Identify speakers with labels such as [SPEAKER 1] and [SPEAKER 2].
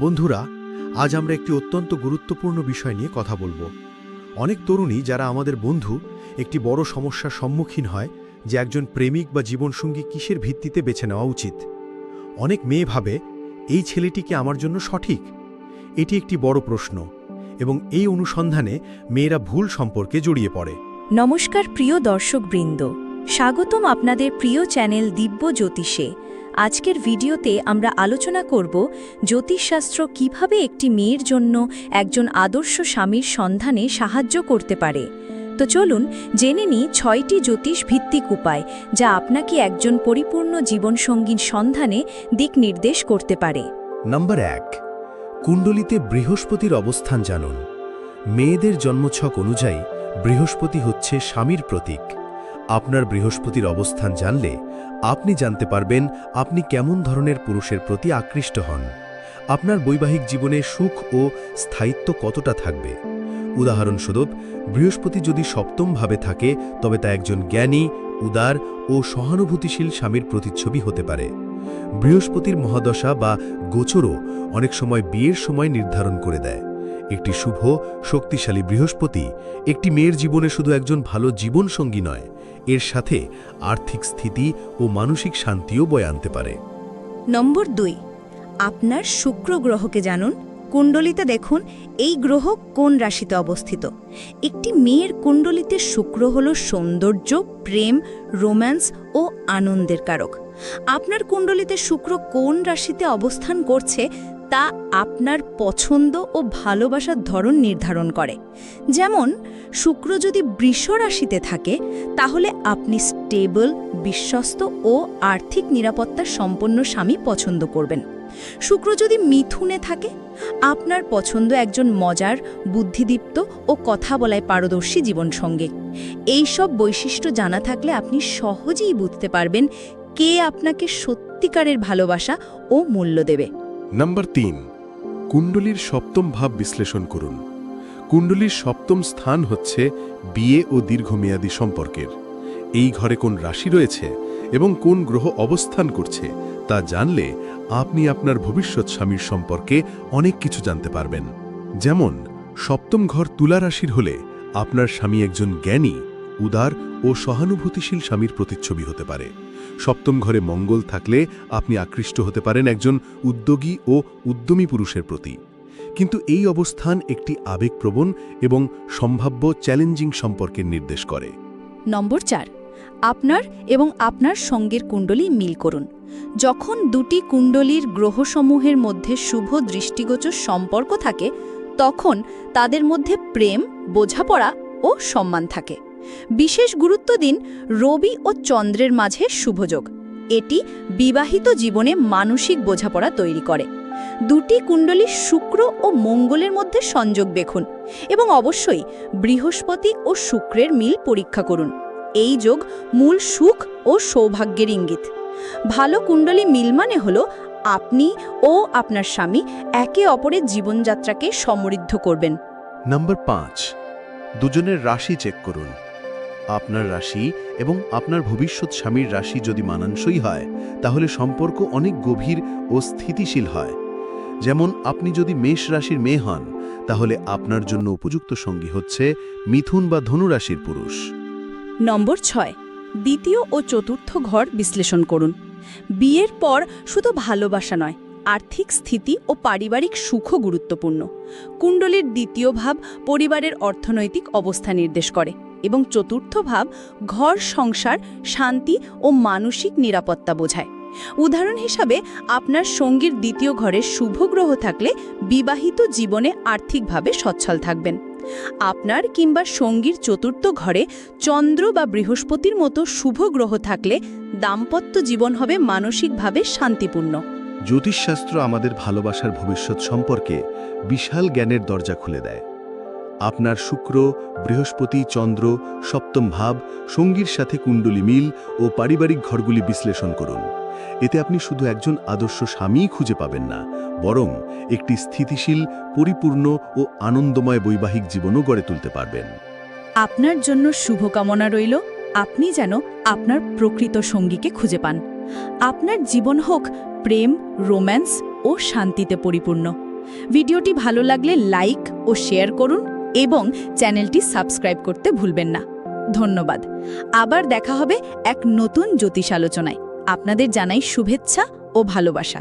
[SPEAKER 1] বন্ধুরা, আজ আমরা একটি অত্যন্ত গুরুত্বপূর্ণ বিষয় নিয়ে কথা বলব। অনেক তরুণী যারা আমাদের বন্ধু, একটি বড় সমস্যার সম্মুখীন হয় যে একজন প্রেমিক বা জীবনসঙ্গী কিসের ভিত্তিতে বেছে নেওয়া উচিত। অনেক মেয়ে ভাবে, এই ছেলেটিকে আমার জন্য সঠিক? এটি একটি বড় প্রশ্ন এবং এই অনুসন্ধানে মেয়েরা ভুল সম্পর্কে জড়িয়ে পড়ে।
[SPEAKER 2] নমস্কার প্রিয় দর্শকবৃন্দ। স্বাগতম আপনাদের প্রিয় চ্যানেল দিব্য জ্যোতিষে আজকের ভিডিওতে আমরা আলোচনা করব জ্যোতিষশাস্ত্র কীভাবে একটি মেয়ের জন্য একজন আদর্শ স্বামীর সন্ধানে সাহায্য করতে পারে। তো চলুন জেনে নিই ছয়টি জ্যোতিষ ভিত্তিক উপায় যা আপনাকে একজন পরিপূর্ণ জীবনসঙ্গীর সন্ধানে দিক নির্দেশ করতে পারে।
[SPEAKER 3] নম্বর এক, কুণ্ডলিতে বৃহস্পতির অবস্থান জানুন। মেয়েদের জন্মছক অনুযায়ী বৃহস্পতি হচ্ছে স্বামীর প্রতীক। আপনার বৃহস্পতির অবস্থান জানলে আপনি জানতে পারবেন আপনি কেমন ধরনের পুরুষের প্রতি আকৃষ্ট হন। আপনার বৈবাহিক জীবনে সুখ ও স্থায়িত্ব কতটা থাকবে? উদাহরণস্বরূপ, বৃহস্পতি যদি সপ্তমভাবে থাকে, তবে তা একজন জ্ঞানী, উদার ও সহানুভূতিশীল স্বামীর প্রতিচ্ছবি হতে পারে। বৃহস্পতির মহাদশা বা গোচরও অনেক সময় বিয়ের সময় নির্ধারণ করে দেয়। একটি শুভ, শক্তিশালী বৃহস্পতি। একটি মেয়ের জীবনে শুধু একজন ভালো জীবনসঙ্গী নয়, এর সাথে আর্থিক স্থিতি ও মানসিক শান্তিও বয়ে আনতে পারে।
[SPEAKER 2] নম্বর দুই, আপনার শুক্র গ্রহকে জানুন। কুণ্ডলিতে দেখুন, এই গ্রহ কোন রাশিতে অবস্থিত? একটি মেয়ের কুণ্ডলিতে শুক্র হল সৌন্দর্য, প্রেম, রোম্যান্স ও আনন্দের কারক। আপনার কুণ্ডলিতে শুক্র কোন রাশিতে অবস্থান করছে তা আপনার পছন্দ ও ভালোবাসার ধরন নির্ধারণ করে। যেমন, শুক্র যদি বৃষ রাশিতে থাকে, তাহলে আপনি স্টেবল, বিশ্বস্ত ও আর্থিক নিরাপত্তা সম্পন্ন স্বামী পছন্দ করবেন। শুক্র যদি মিথুনে থাকে, আপনার পছন্দ একজন মজার, বুদ্ধিদীপ্ত ও কথা বলায় পারদর্শী জীবনসঙ্গী এই সব বৈশিষ্ট্য জানা থাকলে আপনি সহজেই বুঝতে পারবেন কে আপনাকে সত্যিকারের ভালোবাসা ও মূল্য দেবে।
[SPEAKER 4] নাম্বার তিন, কুণ্ডলীর সপ্তম ভাব বিশ্লেষণ করুন। কুণ্ডলীর সপ্তম স্থান হচ্ছে বিয়ে ও দীর্ঘমেয়াদী সম্পর্কের। এই ঘরে কোন রাশি রয়েছে এবং কোন গ্রহ অবস্থান করছে তা জানলে আপনি আপনার ভবিষ্যৎ স্বামীর সম্পর্কে অনেক কিছু জানতে পারবেন। যেমন, সপ্তম ঘর তুলা রাশির হলে আপনার স্বামী একজন জ্ঞানী উদার ও সহানুভূতিশীল স্বামীর প্রতিচ্ছবি হতে পারে। সপ্তম ঘরে মঙ্গল থাকলে আপনি আকৃষ্ট হতে পারেন একজন উদ্যোগী ও উদ্যমী পুরুষের প্রতি। কিন্তু এই অবস্থান একটি আবেগপ্রবণ এবং সম্ভাব্য চ্যালেঞ্জিং সম্পর্কের নির্দেশ করে।
[SPEAKER 2] নম্বর চার, আপনার এবং আপনার সঙ্গের কুণ্ডলী মিল করুন। যখন দুটি কুণ্ডলীর গ্রহসমূহের মধ্যে শুভ দৃষ্টিগোচর সম্পর্ক থাকে, তখন তাদের মধ্যে প্রেম, বোঝাপড়া ও সম্মান থাকে। বিশেষ গুরুত্ব দিন রবি ও চন্দ্রের মাঝে শুভযোগ এটি বিবাহিত জীবনে মানসিক বোঝাপড়া তৈরি করে। দুটি কুণ্ডলী শুক্র ও মঙ্গলের মধ্যে সংযোগ দেখুন এবং অবশ্যই বৃহস্পতি ও শুক্রের মিল পরীক্ষা করুন। এই যোগ মূল সুখ ও সৌভাগ্যের ইঙ্গিত। ভালো কুণ্ডলী মিল মানে হল আপনি ও আপনার স্বামী একে অপরের জীবনযাত্রাকে সমৃদ্ধ করবেন।
[SPEAKER 3] নম্বর পাঁচ। দুজনের রাশি চেক করুন। আপনার রাশি এবং আপনার ভবিষ্যৎ স্বামীর রাশি যদি মানানসই হয়, তাহলে সম্পর্ক অনেক গভীর ও স্থিতিশীল হয়। যেমন আপনি যদি মেষ রাশির মেয়ে হন, তাহলে আপনার জন্য উপযুক্ত সঙ্গী হচ্ছে মিথুন বা ধনু রাশির পুরুষ।
[SPEAKER 2] নম্বর ছয়, দ্বিতীয় ও চতুর্থ ঘর বিশ্লেষণ করুন। বিয়ের পর শুধু ভালোবাসা নয়, আর্থিক স্থিতি ও পারিবারিক সুখও গুরুত্বপূর্ণ। কুণ্ডলীর দ্বিতীয় ভাব পরিবারের অর্থনৈতিক অবস্থা নির্দেশ করে। এবং চতুর্থ ভাব ঘর, সংসার, শান্তি ও মানসিক নিরাপত্তা বোঝায়। উদাহরণ হিসাবে, আপনার সঙ্গীর দ্বিতীয় ঘরে শুভ গ্রহ থাকলে বিবাহিত জীবনে আর্থিকভাবে সচ্ছল থাকবেন। আপনার কিংবা সঙ্গীর চতুর্থ ঘরে চন্দ্র বা বৃহস্পতির মতো শুভ গ্রহ থাকলে দাম্পত্য জীবন হবে মানসিকভাবে শান্তিপূর্ণ।
[SPEAKER 3] জ্যোতিষশাস্ত্র আমাদের ভালোবাসার ভবিষ্যৎ সম্পর্কে বিশাল জ্ঞানের দরজা খুলে দেয়। আপনার শুক্র, বৃহস্পতি, চন্দ্র, সপ্তম ভাব, সঙ্গীর সাথে কুণ্ডলী মিল ও পারিবারিক ঘরগুলি বিশ্লেষণ করুন। এতে আপনি শুধু একজন আদর্শ স্বামীই খুঁজে পাবেন না, বরং একটি স্থিতিশীল, পরিপূর্ণ ও আনন্দময় বৈবাহিক জীবনও গড়ে তুলতে পারবেন।
[SPEAKER 2] আপনার জন্য শুভকামনা রইল, আপনি যেন আপনার প্রকৃত সঙ্গীকে খুঁজে পান। আপনার জীবন হোক প্রেম, রোম্যান্স ও শান্তিতে পরিপূর্ণ। ভিডিওটি ভালো লাগলে লাইক ও শেয়ার করুন এবং চ্যানেলটি সাবস্ক্রাইব করতে ভুলবেন না। ধন্যবাদ। আবার দেখা হবে এক নতুন জ্যোতিষ আলোচনায়। আপনাদের জানাই শুভেচ্ছা ও ভালোবাসা।